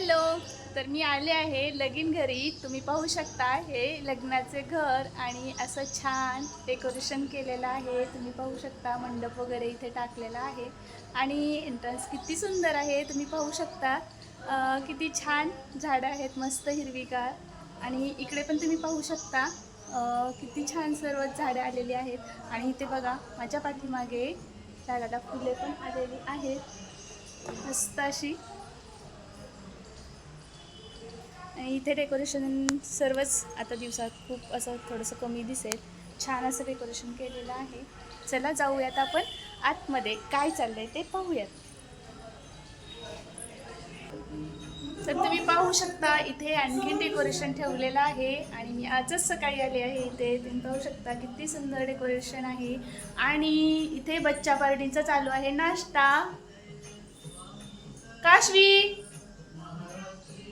Hello. तर मी आले आहे लगीन घरी. तुम्ही पाहू शकता हे लग्नाचे घर आणि असं छान डेकोरेशन केलेलं आहे. तुम्ही पाहू शकता मंडप वगैरे इथे टाकलेला आहे. आणि एंट्रन्स किती सुंदर आहे तुम्ही पाहू शकता. किती छान झाडं आहेत मस्त हिरवीगार. आणि इकडे पण तुम्ही पाहू शकता. किती छान सर्व झाडं आलेली आहेत. आणि इथे बघा माझ्या पाठीमागे झाडाला फुले पण आलेली आहेत. मस्त अशी आणि इथे डेकोरेशन सर्वच आता दिवसात खूप असं थोडंसं कमी दिसेल. छान असं डेकोरेशन केलेलं आहे. चला जाऊयात आपण आतमध्ये काय चाललंय ते पाहूयात. तर तुम्ही पाहू शकता इथे आणखीन डेकोरेशन ठेवलेलं आहे आणि मी आजच सकाळी आले आहे इथे. तुम्ही पाहू शकता किती सुंदर डेकोरेशन आहे. आणि इथे बच्चा पार्टीचा चालू आहे नाश्ता. काशवी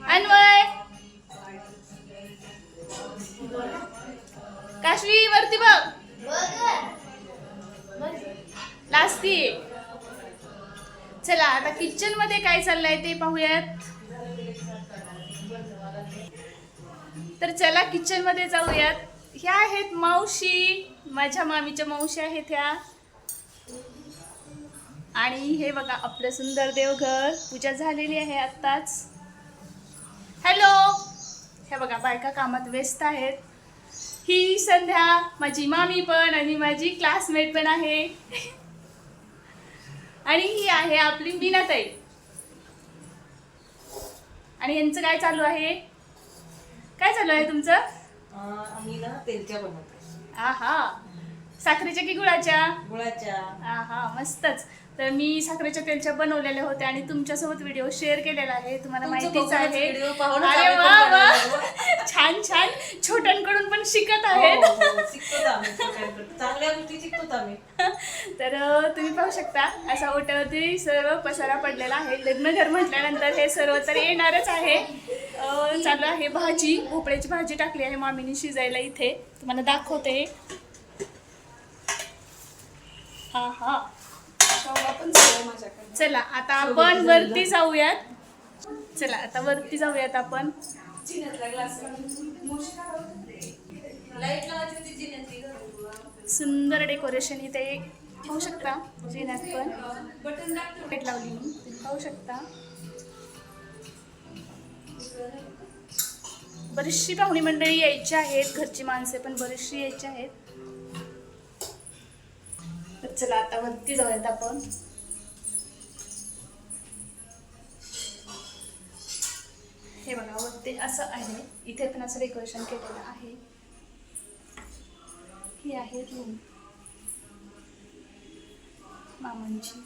अन्वय किचनमध्ये काय चाललंय ते पाहूयात. तर चला किचनमध्ये जाऊयात. ह्या आहेत मावशी माझ्या मामीच्या मावशी आहेत ह्या. आणि हे बघा आपलं सुंदर देवघर. पूजा झालेली आहे आत्ताच. हॅलो हे बघा बायका कामात व्यस्त आहेत. ही संध्या माझी मामी पण आणि माझी क्लासमेट पण आहे. आणि ही आहे आपली मीनाताई. आणि यांचं काय चालू आहे? काय चालू आहे तुमचं? अं, आम्ही ना तेलच्या बनवतो. आहा. साखरेच्या की गुळाच्या? गुळाच्या. आहा मस्तच. तर मी साखरेच्या तेलच्या बनवलेल्या होत्या आणि तुमच्यासोबत व्हिडिओ शेअर केलेला आहे. तुम्हाला माहितीच आहे video पाहूनच अरे आम्ही पण वा वा बनवलेलं. छान छान छोट्यांकडून पण शिकत हो, आहेत. हो, आम्ही. चांगल्या गोष्टी शिकतोच आम्ही. तर तुम्ही पाहू शकता असा ओट्यावरती सर्व पसारा पडलेला आहे. लग्नघर म्हटल्यानंतर हे सर्व तर येणारच आहे. अ, चालू आहे भाजी भोपळ्याची भाजी टाकली आहे मामीने शिजायला इथे. तुम्हाला दाखवते. हा हा. चला आता आपण वरती जाऊयात. चला आता वरती जाऊयात आपण लाइट लावायची होती जिन्याची सुंदर डेकोरेशन इथे पाहू शकता. जिन्यात पण. लाइट लावली मी तुम्ही पाहू शकता. बरीचशी पाहुणी मंडळी यायची आहेत. घरची माणसे पण बरीचशी यायची आहेत. तर चला आता वरती जाऊयात आपण. हे बघा वरती असं आहे. इथे पण असं डेकोरेशन केलेलं आहे. आहे रूम मामांची.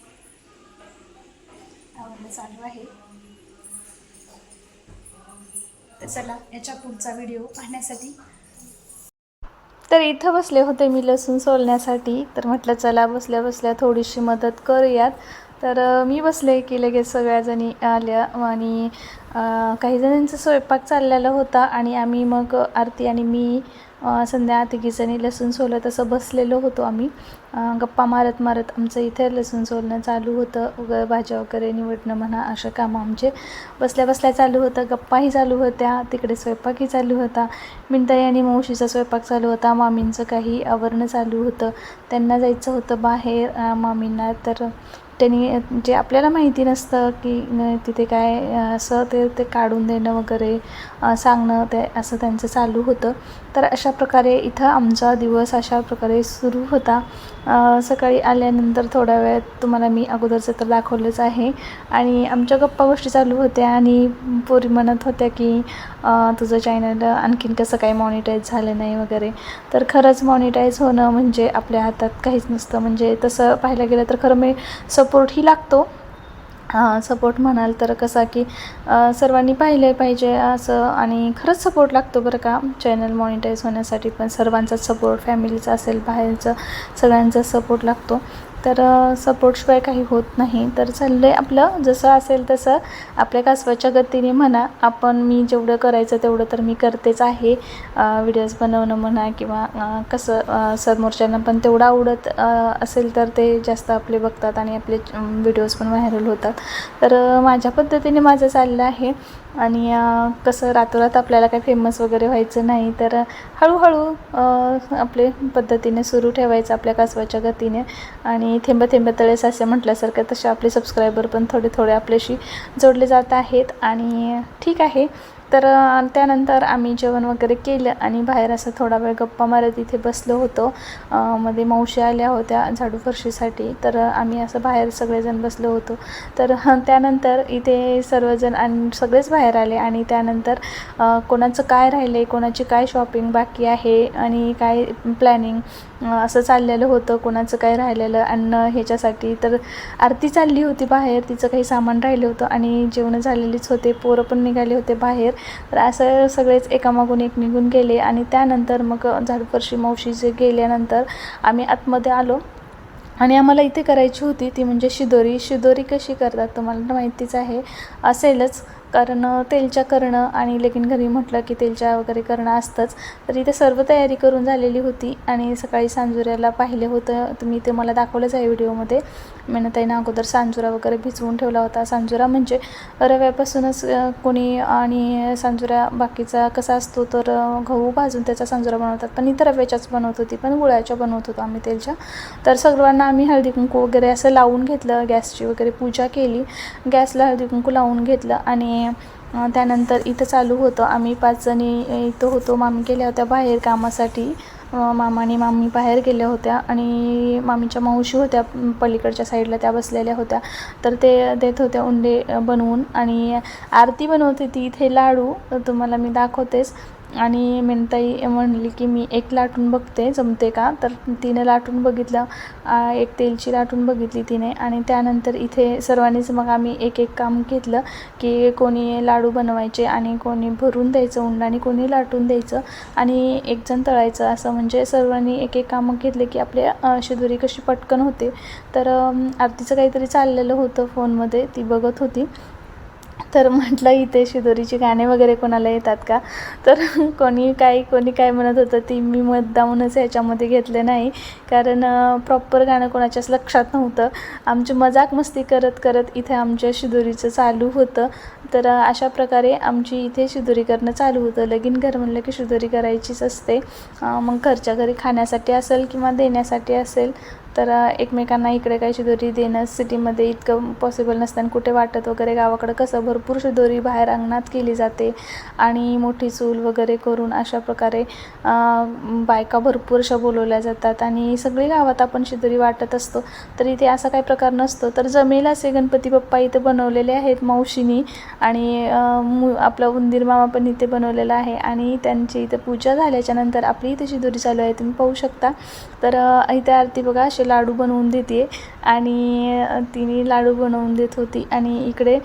आवडणं चालू आहे. तर चला याच्या पुढचा व्हिडिओ पाहण्यासाठी. तर इथं बसले होते मी लसूण सोलण्यासाठी. तर म्हटलं चला बसल्या बसल्या थोडीशी मदत करूयात. तर मी बसले की लगेच सगळ्या जणी आल्या आणि काही जणांचा स्वयंपाक चाललेला होता आणि आम्ही मग आरती आणि मी संध्या तिघीजणी लसूण सोलत असं बसलेलो होतो आम्ही. गप्पा मारत मारत आमचं इथे लसूण सोलणं चालू होतं. वगैरे भाज्या वगैरे निवडणं म्हणा अशा कामं आमचे बसल्या बसल्या चालू होतं. गप्पाही चालू होत्या. तिकडे स्वयंपाकही चालू होता. मिनताई आणि मावशीचा स्वयंपाक चालू होता. मामींचं काही आवरणं चालू होतं. त्यांना जायचं होतं बाहेर. मामींना तर त्यांनी जे आपल्याला माहिती नसतं की न- तिथे काय असं ते ते काढून देणं वगैरे सांगणं ते असं त्यांचं चालू होतं. तर अशा प्रकारे इथं आमचा दिवस अशा प्रकारे सुरू होता. सकाळी आल्यानंतर थोड्या वेळात तुम्हाला मी अगोदरचं तर दाखवलंच आहे. आणि आमच्या गप्पा गोष्टी चालू होत्या आणि पोरी म्हणत होत्या की तुझं चॅनल आणखीन कसं काही मॉनिटाईज झालं नाही वगैरे. तर खरंच मॉनिटाईज होणं म्हणजे आपल्या हातात काहीच नसतं. म्हणजे तसं पाहायला गेलं तर खरं मी सपोर्टही लागतो. सपोर्ट म्हणाल तर कसा की सर्वांनी पाहिले पाहिजे असं आणि खरंच सपोर्ट लागतो बरं का. चॅनल मॉनिटाईज होण्यासाठी पण सर्वांचा सपोर्ट फॅमिलीचा असेल बाहेरचं सगळ्यांचा सपोर्ट लागतो. तर सपोर्टशिवाय काही होत नाही. तर चाललं आहे आपलं. जसं असेल तसं आपल्या कासवाच्या गतीने म्हणा आपण मी जेवढं करायचं तेवढं तर मी करतेच आहे. व्हिडिओज बनवणं म्हणा किंवा कसं समोरच्यांना पण तेवढं आवडत असेल तर ते जास्त आपले बघतात आणि आपले व्हिडिओज पण व्हायरल होतात. तर माझ्या पद्धतीने माझं चाललं आहे. आणि कसं रातोरात आपल्याला काही फेमस वगैरे व्हायचं नाही तर हळूहळू आपले पद्धतीने सुरू ठेवायचं आपल्या कासवाच्या गतीने. आणि थेंब थेंब तळे असे म्हटल्यासारखं तसे आपले सबस्क्रायबर पण थोडे थोडे आपल्याशी जोडले जात आहेत. आणि ठीक आहे. तर त्यानंतर आम्ही जेवण वगैरे केलं आणि बाहेर असं थोडा वेळ गप्पा मारत इथे बसलो होतो. मध्ये मावशी आल्या होत्या झाडू फरशीसाठी. तर आम्ही असं बाहेर सगळेजण बसलो होतो. तर त्यानंतर इथे सर्वजण आणि सगळेच बाहेर आले आणि त्यानंतर कोणाचं काय राहिलं आहे कोणाची काय शॉपिंग बाकी आहे आणि काय प्लॅनिंग असं चाललेलं होतं कोणाचं काय राहिलेलं अन्न ह्याच्यासाठी. तर आरती चालली होती बाहेर तिचं काही सामान राहिलं होतं आणि जेवणं झालेलीच होते पोरं पण निघाले होते बाहेर. तर असं सगळेच एकामागून एक निघून गेले आणि त्यानंतर मग झाडूपरशी मावशी जे गेल्यानंतर आम्ही आतमध्ये आलो. आणि आम्हाला इथे करायची होती ती म्हणजे शिदोरी. शिदोरी कशी करतात तुम्हाला माहितीच आहे. असेलच. कारण तेलच्या करणं आणि लेकिन घरी म्हटलं की तेलच्या वगैरे करणं असतंच. तर इथे सर्व तयारी करून झालेली होती आणि सकाळी सांजुऱ्याला पाहिलं होतं. तुम्ही ते मला दाखवलंच आहे व्हिडिओमध्ये. मेहनताईनं अगोदर सांजुरा वगैरे भिजवून ठेवला होता. सांजुरा म्हणजे रव्यापासूनच कोणी आणि सांजुरा बाकीचा कसा असतो तर गहू भाजून त्याचा सांजुरा बनवतात पण इथं रव्याच्याच बनवत होती पण गुळाच्या बनवत होतो आम्ही तेलच्या. तर सर्वांना आम्ही हळदी कुंकू वगैरे असं लावून घेतलं गॅसची वगैरे पूजा केली. गॅसला हळदी कुंकू लावून घेतलं आणि त्यानंतर इथं चालू होतं. आम्ही पाच जणी इथं होतो. मामी गेल्या होत्या बाहेर कामासाठी. मामा आणि मामी बाहेर गेल्या होत्या आणि मामीच्या मावशी होत्या पलीकडच्या साईडला त्या बसलेल्या होत्या. तर ते देत होत्या उंडे बनवून आणि आरती बनवते ती. इथे लाडू तुम्हाला मी दाखवतेच. आणि मेनताई म्हणली की मी एक लाटून बघते जमते का? तर तिने लाटून बघितलं. एक तेलची लाटून बघितली तिने आणि त्यानंतर इथे सर्वांनीच मग आम्ही एक एक काम घेतलं की कोणी लाडू बनवायचे आणि कोणी भरून द्यायचं उंड आणि कोणी लाटून द्यायचं आणि एकजण तळायचं. असं म्हणजे सर्वांनी एक एक कामं घेतले की आपले शिदुरी कशी पटकन होते. तर आरतीचं काहीतरी चाललेलं होतं फोनमध्ये ती बघत होती. तर म्हटलं इथे शिदोरीची गाणे वगैरे कोणाला येतात का? तर कोणी काय कोणी काय म्हणत होतं ती मी मुद्दामूनच ह्याच्यामध्ये घेतले नाही. कारण प्रॉपर गाणं कोणाच्याच लक्षात नव्हतं. आमची मजाक मस्ती करत करत इथे आमच्या शिदोरीचं चालू होतं. तर अशा प्रकारे आमची इथे शिदोरी करणं चालू होतं. लगीन घर म्हणलं की शिदोरी करायचीच असते. मग घरच्या घरी खाण्यासाठी असेल किंवा देण्यासाठी असेल तर एकमेकांना इकडे काही शिदोरी देणं सिटीमध्ये इतकं पॉसिबल नसतं. आणि कुठे वाटत वगैरे गावाकडं कसं भरपूर शिदोरी बाहेर अंगणात केली जाते. आणि मोठी चूल वगैरे करून अशा प्रकारे बायका भरपूर अशा बोलवल्या जातात. आणि सगळी गावात आपण शिदोरी वाटत असतो. तर इथे असा काही प्रकार नसतो. तर जमेल असे गणपती बाप्पा इथे बनवलेले आहेत मावशीनी. आणि मु आपला उंदीर मामा पण इथे बनवलेला आहे. आणि त्यांची इथे पूजा झाल्याच्यानंतर आपली इथे शिदोरी चालू आहे. तुम्ही पाहू शकता. तर इथे आरती बघा. असे लाडू बनवून देते. आणि तिने लाडू बनवून देत होती. आणि इकडे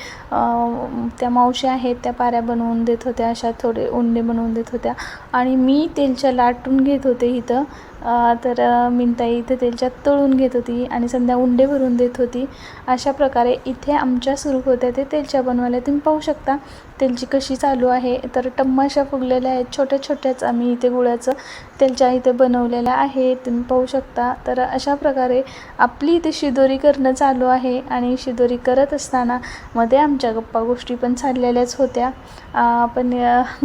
त्या मावशी आहेत त्या पाऱ्या बनवून देत होत्या अशा थोडे उंडे बनवून देत होत्या. आणि मी तेलच्या लाटून घेत होते इथं. तर मिनताई इथे तेलच्यात तळून घेत होती आणि संध्या उंडे भरून देत होती. अशा प्रकारे इथे आमच्या सुरू होत्या ते तेलच्या बनवायला. तुम्ही पाहू शकता तेलची कशी चालू आहे. तर टम्माशा फुगलेल्या आहेत. छोट्या छोट्याच आम्ही इथे गुळाचं तेलच्या इथे बनवलेल्या आहे. तुम्ही पाहू शकता. तर अशा प्रकारे आपली इथे शिदोरी करणं चालू आहे आणि शिदोरी करत असताना मध्ये आमच्या गप्पा गोष्टी पण चाललेल्याच होत्या. पण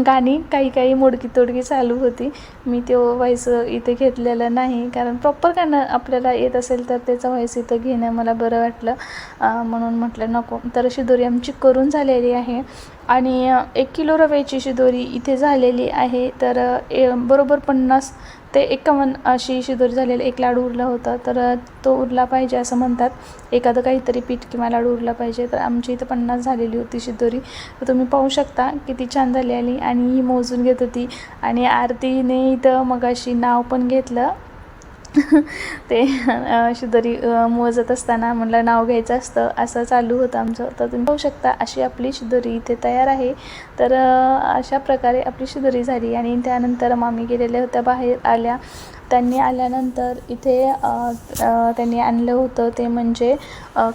गाणी काही काही मोडकी तोडकी चालू होती. मी ते व्हॉईस इथे घेतलेलं नाही. कारण प्रॉपर गाणं आपल्याला येत असेल तर त्याचा व्हॉईस इथं घेणं मला बरं वाटलं. म्हणून म्हटलं नको. तर शिदोरी आमची करून झालेली आहे. आणि एक किलो रव्याची शिदोरी इथे झालेली आहे. तर ए बरोबर पन्नास ते एकावन्न अशी शिदोरी झालेली एक लाडू उरला होता. तर तो उरला पाहिजे असं म्हणतात. एखादं काहीतरी पीठ किंवा लाडू उरला पाहिजे. तर आमची इथं पन्नास झालेली होती शिदोरी. तर तुम्ही पाहू शकता किती छान झाली आली आणि ही मोजून घेत होती. आणि आरतीने इथं मगाशी नाव पण घेतलं. ते अ, शिदोरी मोजत असताना म्हणलं नाव घ्यायचं असतं असं चालू होतं आमचं. तर तुम्ही पाहू शकता अशी आपली शिदोरी इथे तयार आहे. तर अशा प्रकारे आपली शिदोरी झाली आणि त्यानंतर मामी गेलेल्या होत्या बाहेर आल्या. त्यांनी आल्यानंतर इथे त्यांनी आणलं होतं ते म्हणजे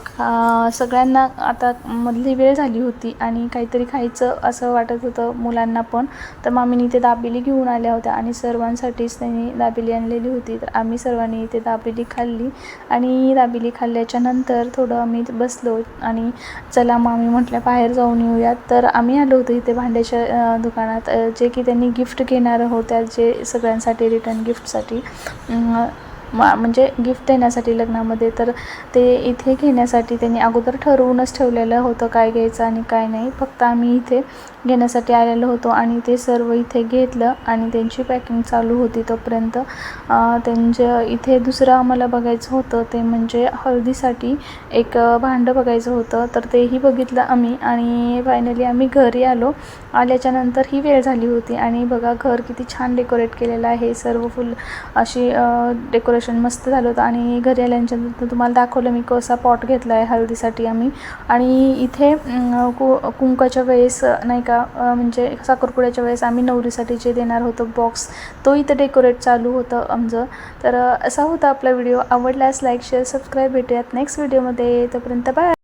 खा सगळ्यांना आता मधली वेळ झाली होती आणि काहीतरी खायचं असं वाटत होतं मुलांना पण. तर मामीने इथे दाबेली घेऊन आल्या होत्या आणि सर्वांसाठीच त्यांनी दाबेली आणलेली होती. तर आम्ही सर्वांनी इथे दाबेली खाल्ली. आणि दाबेली खाल्ल्याच्या नंतर थोडं आम्ही बसलो आणि चला आम्ही म्हटल्या बाहेर जाऊन येऊयात. तर आम्ही आलो होतो इथे भांड्याच्या दुकानात. जे की त्यांनी गिफ्ट घेणार होत्या जे सगळ्यांसाठी रिटर्न गिफ्टसाठी मा- म्हणजे गिफ्ट देण्यासाठी लग्नामध्ये. तर ते इथे घेण्यासाठी त्यांनी अगोदर ठरवूनच ठेवलेलं होतं काय घ्यायचं आणि काय नाही. फक्त आम्ही इथे घेण्यासाठी आलेलो होतो आणि ते सर्व इथे घेतलं आणि त्यांची पॅकिंग चालू होती तोपर्यंत. त्यांच्या इथे दुसरं आम्हाला बघायचं होतं ते म्हणजे हळदीसाठी एक भांडं बघायचं होतं. तर तेही बघितलं आम्ही आणि फायनली आम्ही घरी आलो. आल्याच्यानंतर ही वेळ झाली होती आणि बघा घर किती छान डेकोरेट केलेलं आहे. सर्व फुल अशी डेकोरेशन मस्त झालं होतं आणि घरी आल्याच्यानंतर तुम्हाला दाखवलं मी कसा पॉट घेतला आहे हळदीसाठी आम्ही. आणि इथे कु कुंकाच्या वेळेस नाही का? म्हणजे साखरपुड्याच्या वेळेस आम्ही नवरीसाठी जे देणार होतो बॉक्स तो इथं डेकोरेट चालू होतं आमचं. तर असा होता आपला व्हिडिओ आवडल्यास लाईक शेअर सबस्क्राईब भेटूयात नेक्स्ट व्हिडिओमध्ये तोपर्यंत बाय